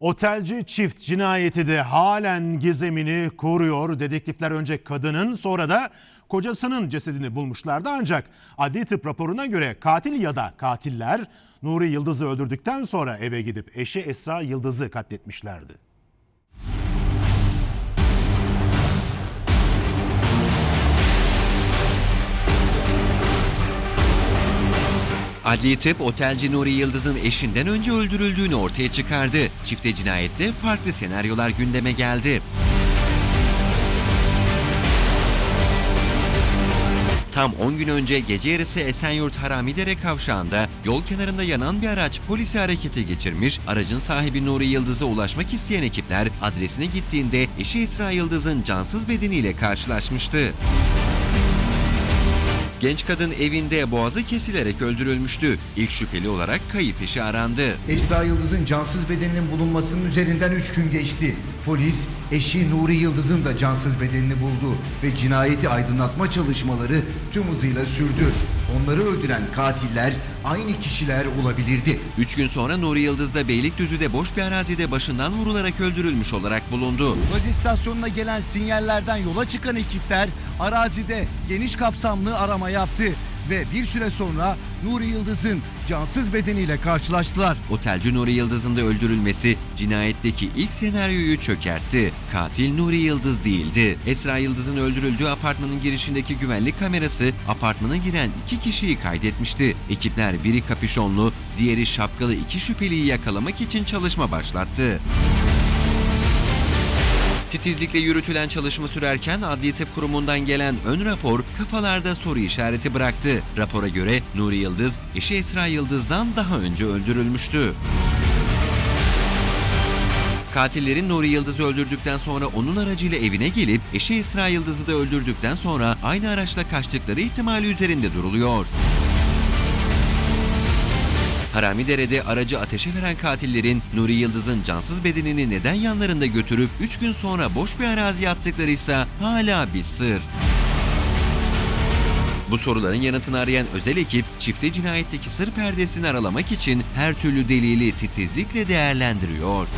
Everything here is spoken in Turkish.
Otelci çift cinayeti de halen gizemini koruyor. Dedektifler önce kadının sonra da kocasının cesedini bulmuşlardı ancak adli tıp raporuna göre katil ya da katiller Nuri Yıldız'ı öldürdükten sonra eve gidip eşi Esra Yıldız'ı katletmişlerdi. Adli tıp otelci Nuri Yıldız'ın eşinden önce öldürüldüğünü ortaya çıkardı. Çifte cinayette farklı senaryolar gündeme geldi. Tam 10 gün önce gece yarısı Esenyurt Haramidere kavşağında yol kenarında yanan bir araç polisi harekete geçirmiş, aracın sahibi Nuri Yıldız'a ulaşmak isteyen ekipler adresine gittiğinde eşi Esra Yıldız'ın cansız bedeniyle karşılaşmıştı. Genç kadın evinde boğazı kesilerek öldürülmüştü. İlk şüpheli olarak kayıp eşi arandı. Esra Yıldız'ın cansız bedeninin bulunmasının üzerinden 3 gün geçti. Polis eşi Nuri Yıldız'ın da cansız bedenini buldu ve cinayeti aydınlatma çalışmaları tüm hızıyla sürdü. Onları öldüren katiller aynı kişiler olabilirdi. Üç gün sonra Nuri Yıldız da Beylikdüzü'de boş bir arazide başından vurularak öldürülmüş olarak bulundu. Gaz istasyonuna gelen sinyallerden yola çıkan ekipler arazide geniş kapsamlı arama yaptı ve bir süre sonra Nuri Yıldız'ın cansız bedeniyle karşılaştılar. Otelci Nuri Yıldız'ın da öldürülmesi cinayetteki ilk senaryoyu çökertti. Katil Nuri Yıldız değildi. Esra Yıldız'ın öldürüldüğü apartmanın girişindeki güvenlik kamerası apartmana giren iki kişiyi kaydetmişti. Ekipler biri kapüşonlu, diğeri şapkalı iki şüpheliyi yakalamak için çalışma başlattı. Titizlikle yürütülen çalışma sürerken Adli Tıp Kurumu'ndan gelen ön rapor kafalarda soru işareti bıraktı. Rapora göre Nuri Yıldız, eşi Esra Yıldız'dan daha önce öldürülmüştü. Katillerin Nuri Yıldız'ı öldürdükten sonra onun aracıyla evine gelip eşi Esra Yıldız'ı da öldürdükten sonra aynı araçla kaçtıkları ihtimali üzerinde duruluyor. Haramidere'de aracı ateşe veren katillerin Nuri Yıldız'ın cansız bedenini neden yanlarında götürüp 3 gün sonra boş bir araziye attıkları ise hala bir sır. Bu soruların yanıtını arayan özel ekip çifte cinayetteki sır perdesini aralamak için her türlü delili titizlikle değerlendiriyor.